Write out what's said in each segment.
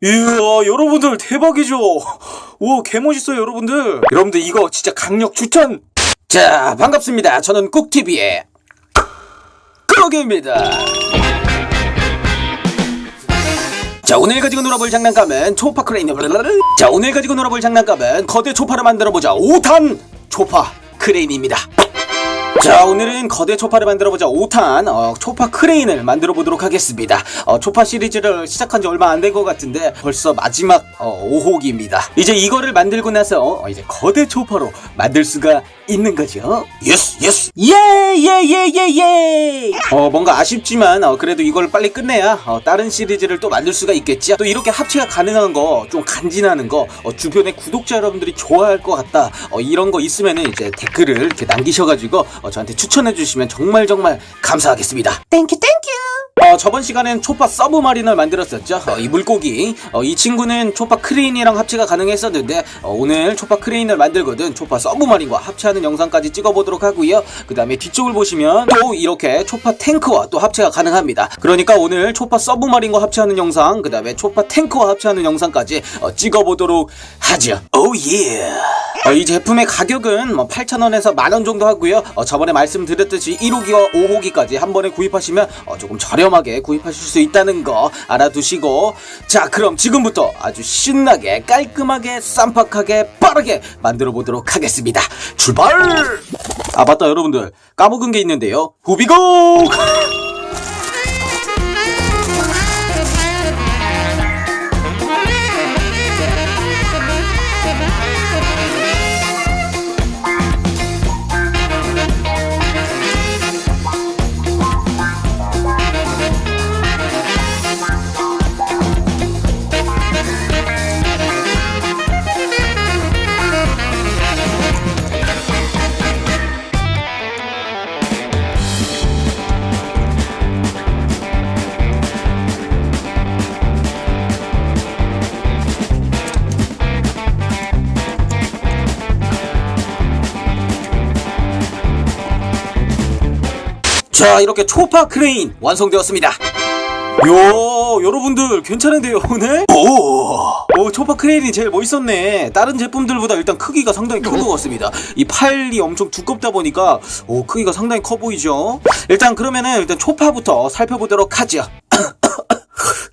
이야 여러분들 대박이죠? 오 개멋있어요 여러분들. 여러분들 이거 진짜 강력 추천. 자 반갑습니다. 저는 꾹TV의 꾹입니다. 자 오늘 가지고 놀아볼 장난감은 초파 크레인 자 오늘 가지고 놀아볼 장난감은 거대 초파를 만들어보자. 5탄 초파 크레인입니다 자 오늘은 거대 초파를 만들어보자. 5탄 어, 초파 크레인을 만들어 보도록 하겠습니다. 어, 초파 시리즈를 시작한 지 얼마 안 된 것 같은데 벌써 마지막 어, 5호기입니다. 이제 이거를 만들고 나서 어, 이제 거대 초파로 만들 수가 있는 거죠. 예스 예스 예예예예예 어 뭔가 아쉽지만 어, 그래도 이걸 빨리 끝내야 어, 다른 시리즈를 또 만들 수가 있겠지. 또 이렇게 합체가 가능한 거 좀 간지나는 거 어, 주변에 구독자 여러분들이 좋아할 것 같다. 어, 이런 거 있으면은 이제 댓글을 이렇게 남기셔가지고 어, 저한테 추천해 주시면 정말 정말 감사하겠습니다 땡큐 땡큐 어, 저번 시간엔 초파 서브마린을 만들었었죠. 어, 이 물고기. 어, 이 친구는 초파 크레인이랑 합체가 가능했었는데 어, 오늘 초파 크레인을 만들거든 초파 서브 마린과 합체하는 영상까지 찍어보도록 하고요. 그 다음에 뒤쪽을 보시면 또 이렇게 초파 탱크와 또 합체가 가능합니다. 그러니까 오늘 초파 서브 마린과 합체하는 영상, 그 다음에 초파 탱크와 합체하는 영상까지 어, 찍어보도록 하죠. 오 예. 어, 이 제품의 가격은 뭐 8,000원에서 만 원 정도 하고요. 어, 저 번에 말씀드렸듯이 1호기와 5호기까지 한 번에 구입하시면 어, 조금 저렴하게 구입하실 수 있다는 거 알아두시고 자 그럼 지금부터 아주 신나게 깔끔하게 쌈박하게 빠르게 만들어 보도록 하겠습니다. 출발! 아 맞다 여러분들 까먹은 게 있는데요. 후비고! 자 이렇게 초파 크레인 완성되었습니다. 요 여러분들 괜찮은데요 오늘? 오, 오 초파 크레인이 제일 멋있었네. 다른 제품들보다 일단 크기가 상당히 큰 것 같습니다. 이 팔이 엄청 두껍다 보니까 오 크기가 상당히 커 보이죠? 일단 그러면은 일단 초파부터 살펴보도록 하죠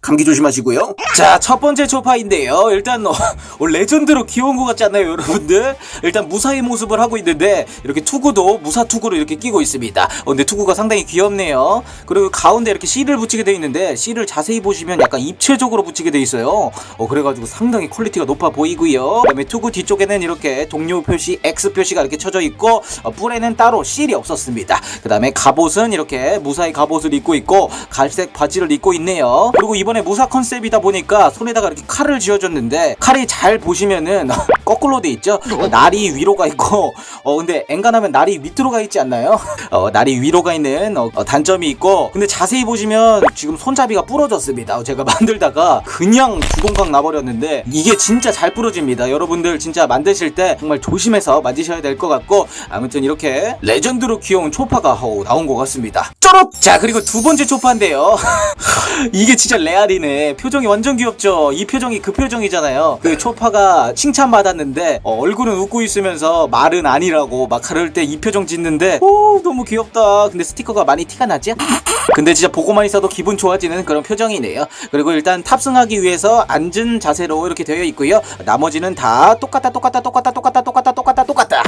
감기 조심하시고요. 자, 첫 번째 초파인데요. 일단 어, 어, 레전드로 귀여운 것 같지 않나요, 여러분들? 일단 무사의 모습을 하고 있는데 이렇게 투구도 무사 투구를 이렇게 끼고 있습니다. 어, 근데 투구가 상당히 귀엽네요. 그리고 가운데 이렇게 C를 붙이게 돼 있는데 C를 자세히 보시면 약간 입체적으로 붙이게 돼 있어요. 어, 그래가지고 상당히 퀄리티가 높아 보이고요. 그다음에 투구 뒤쪽에는 이렇게 동료 표시 X 표시가 이렇게 쳐져 있고 어, 뿔에는 따로 C이 없었습니다. 그다음에 갑옷은 이렇게 무사히 갑옷을 입고 있고 갈색 바지를 입고 있네요. 그리고 이번 에 무사 컨셉이다 보니까 손에다가 이렇게 칼을 쥐어줬는데 칼이 잘 보시면은 거꾸로 돼 있죠. 어, 날이 위로 가 있고 어 근데 엔간하면 날이 밑으로 가 있지 않나요? 어 날이 위로 가 있는 어, 어, 단점이 있고 근데 자세히 보시면 지금 손잡이가 부러졌습니다. 어, 제가 만들다가 그냥 주동강 나버렸는데 이게 진짜 잘 부러집니다. 여러분들 진짜 만드실 때 정말 조심해서 만드셔야 될 것 같고 아무튼 이렇게 레전드로 귀여운 초파가 어, 나온 것 같습니다. 쩌럽! 자 그리고 두 번째 초파인데요. 이게 진짜 레알 이네. 표정이 완전 귀엽죠. 이 표정이 그 표정이잖아요. 그 초파가 칭찬받았는데 어, 얼굴은 웃고 있으면서 말은 아니라고 막 그럴 때이 표정 짓는데 오 너무 귀엽다. 근데 스티커가 많이 티가 나지? 근데 진짜 보고만 있어도 기분 좋아지는 그런 표정이네요. 그리고 일단 탑승하기 위해서 앉은 자세로 이렇게 되어 있고요. 나머지는 다 똑같다 똑같다 똑같다 똑같다 똑같다 똑같다 똑같다.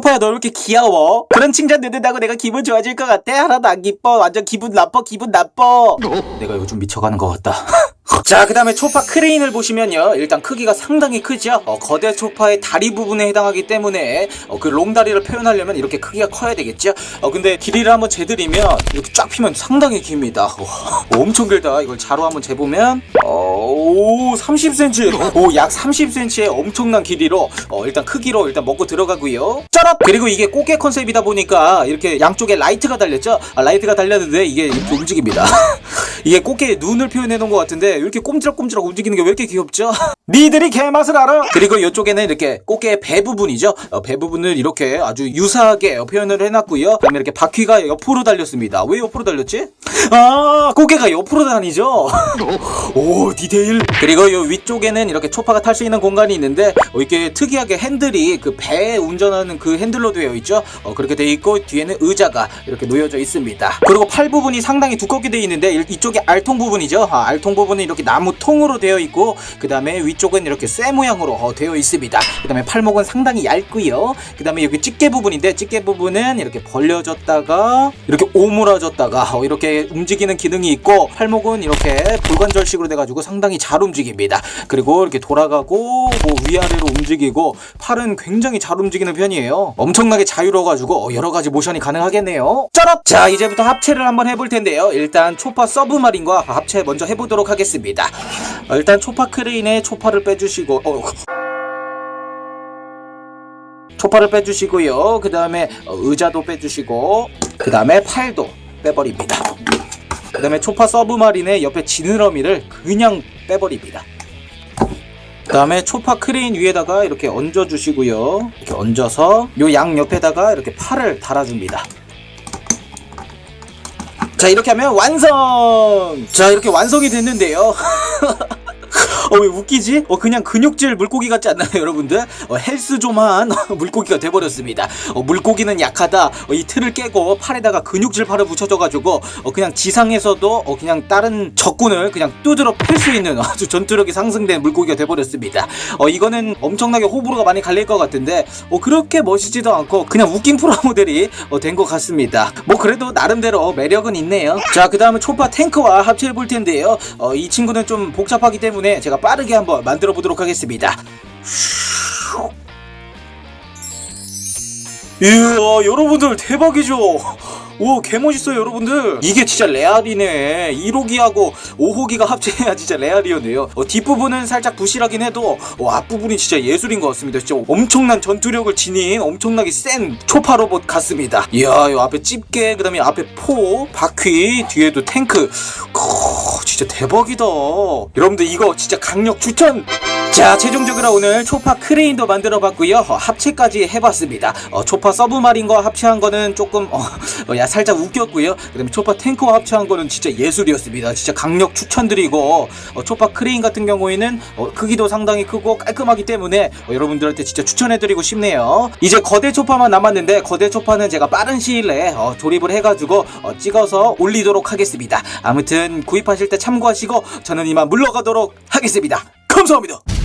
초파야 너 왜 이렇게 귀여워? 그런 칭찬 듣는다고 내가 기분 좋아질 것 같아? 하나도 안 기뻐. 완전 기분 나빠 기분 나빠. 내가 이거 좀 미쳐가는 것 같다. 자, 그 다음에 초파 크레인을 보시면요. 일단 크기가 상당히 크죠. 어, 거대 초파의 다리 부분에 해당하기 때문에 어, 그 롱다리를 표현하려면 이렇게 크기가 커야 되겠죠. 어, 근데 길이를 한번 재드리면 이렇게 쫙 피면 상당히 깁니다. 와, 엄청 길다. 이걸 자로 한번 재보면 어, 오, 30cm. 오, 약 30cm의 엄청난 길이로 어, 일단 크기로 일단 먹고 들어가고요. 짜랍! 그리고 이게 꽃게 컨셉이다 보니까 이렇게 양쪽에 라이트가 달렸죠. 아, 라이트가 달렸는데 이게 이렇게 움직입니다. 이게 꽃게의 눈을 표현해 놓은 것 같은데 이렇게 꼼지락꼼지락 움직이는 게 왜 이렇게 귀엽죠? 니들이 개맛을 알아? 그리고 이쪽에는 이렇게 꽃게의 배 부분이죠. 어, 배 부분을 이렇게 아주 유사하게 표현을 해놨고요. 그다음에 이렇게 바퀴가 옆으로 달렸습니다. 왜 옆으로 달렸지? 아, 꽃게가 옆으로 다니죠. 오, 디테일. 그리고 요요 위쪽에는 이렇게 초파가 탈 수 있는 공간이 있는데 어, 이게 특이하게 핸들이 그 배 운전하는 그 핸들로 되어 있죠. 어, 그렇게 되어 있고 뒤에는 의자가 이렇게 놓여져 있습니다. 그리고 팔 부분이 상당히 두껍게 되어 있는데 이- 이쪽에 알통 부분이죠. 아, 알통 부분은 이렇게 나무 통으로 되어 있고 그 다음에 위쪽은 이렇게 쇠 모양으로 어, 되어 있습니다. 그 다음에 팔목은 상당히 얇고요. 그 다음에 여기 집게 부분인데 집게 부분은 이렇게 벌려졌다가 이렇게 오므라졌다가 어, 이렇게 움직이는 기능이 있고 팔목은 이렇게 불관절식으로 돼가지고 상당히 잘 움직입니다. 그리고 이렇게 돌아가고 뭐 위아래로 움직이고 팔은 굉장히 잘 움직이는 편이에요. 엄청나게 자유로워가지고 어, 여러 가지 모션이 가능하겠네요. 짜랍! 자 이제부터 합체를 한번 해볼 텐데요. 일단 초파 서브 마린과 합체 먼저 해보도록 하겠습니다. 어, 일단 초파 크레인에 초파를 빼주시고 어, 초파를 빼주시고요. 그 다음에 의자도 빼주시고 그 다음에 팔도 빼버립니다. 그 다음에 초파 서브마린의 옆에 지느러미를 그냥 빼버립니다. 그 다음에 초파 크레인 위에다가 이렇게 얹어주시고요. 이렇게 얹어서 요 양 옆에다가 이렇게 팔을 달아줍니다. 자 이렇게 하면 완성! 자 이렇게 완성이 됐는데요. 어 왜 웃기지? 어 그냥 근육질 물고기 같지 않나요 여러분들? 어 헬스조만 물고기가 돼버렸습니다. 어 물고기는 약하다. 어, 이 틀을 깨고 팔에다가 근육질 팔을 붙여줘가지고 어 그냥 지상에서도 어 그냥 다른 적군을 그냥 두드러 팰 수 있는 아주 전투력이 상승된 물고기가 돼버렸습니다. 어 이거는 엄청나게 호불호가 많이 갈릴 것 같은데 어 그렇게 멋있지도 않고 그냥 웃긴 프라모델이 어, 된것 같습니다. 뭐 그래도 나름대로 매력은 있네요. 자 그 다음에 초파 탱크와 합체해 볼 텐데요. 어, 이 친구는 좀 복잡하기 때문에 제가 빠르게 한번 만들어 보도록 하겠습니다. 이야 여러분들 대박이죠? 오 개멋있어요 여러분들. 이게 진짜 레알이네. 1호기하고 5호기가 합체해야 진짜 레알이었네요. 어, 뒷부분은 살짝 부실하긴 해도 어, 앞부분이 진짜 예술인 것 같습니다. 진짜 엄청난 전투력을 지닌 엄청나게 센 초파 로봇 같습니다. 이야 요 앞에 집게 그 다음에 앞에 포 바퀴 뒤에도 탱크. 크, 진짜 대박이다. 여러분들 이거 진짜 강력 추천 자 최종적으로 오늘 초파 크레인도 만들어 봤고요. 어, 합체까지 해봤습니다. 어, 초파 서브마린과 합체한 거는 조금 어, 어, 야 살짝 웃겼고요. 그 다음에 초파 탱크와 합체한 거는 진짜 예술이었습니다. 진짜 강력 추천드리고 어, 초파 크레인 같은 경우에는 어, 크기도 상당히 크고 깔끔하기 때문에 어, 여러분들한테 진짜 추천해드리고 싶네요. 이제 거대 초파만 남았는데 거대 초파는 제가 빠른 시일 내에 어, 조립을 해가지고 어, 찍어서 올리도록 하겠습니다. 아무튼 구입하실 때 참고하시고 저는 이만 물러가도록 하겠습니다. 감사합니다